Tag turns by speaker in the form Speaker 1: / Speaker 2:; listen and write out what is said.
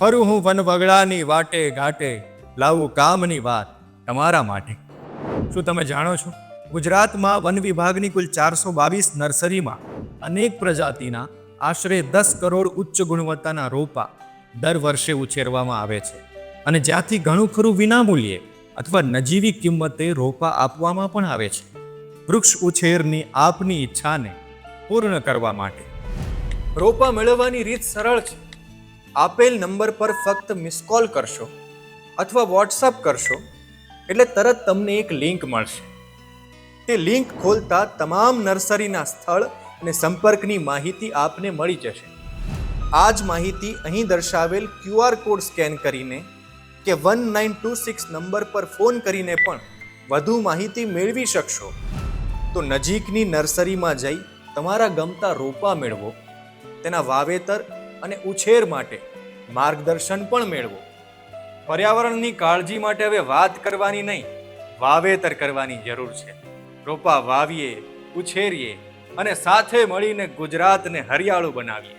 Speaker 1: ફરું હું વન વગડાની વાટે ઘાટે, લાવું કામની વાત તમારા માટે. શું તમે જાણો છો? ગુજરાતમાં વન વિભાગની કુલ ચારસો બાવીસ નર્સરીમાં અનેક પ્રજાતિના આશરે દસ કરોડ ઉચ્ચ ગુણવત્તાના રોપા દર વર્ષે ઉછેરવામાં આવે છે. અને જ્યાંથી ઘણું ખરું વિનામૂલ્યે અથવા નજીવી કિંમતે રોપા આપવામાં પણ આવે છે. વૃક્ષ ઉછેરની આપની ઈચ્છાને પૂર્ણ કરવા માટે. રોપા મેળવવાની રીત સરળ છે. આપેલ નંબર પર ફક્ત મિસ કોલ કરશો અથવા વોટ્સઅપ કરશો એટલે તરત તમને એક લિંક મળશે. તે લિંક ખોલતા તમામ નર્સરીના સ્થળ અને સંપર્કની માહિતી આપને મળી જશે. આ જ માહિતી અહીં દર્શાવેલ ક્યુઆર કોડ સ્કેન કરીને કે one nine two six number પર ફોન કરીને પણ વધુ માહિતી મેળવી શકશો. તો નજીકની નર્સરીમાં જઈ તમારા ગમતા રોપા મેળવો, તેના વાવેતર અને ઉછેર માટે માર્ગદર્શન પણ મેળવો. પર્યાવરણની કાળજી માટે હવે વાત કરવાની નહીં, વાવેતર કરવાની જરૂર છે. રોપા વાવીએ, ઉછેરીએ અને સાથે મળીને ગુજરાતને હરિયાળું બનાવીએ.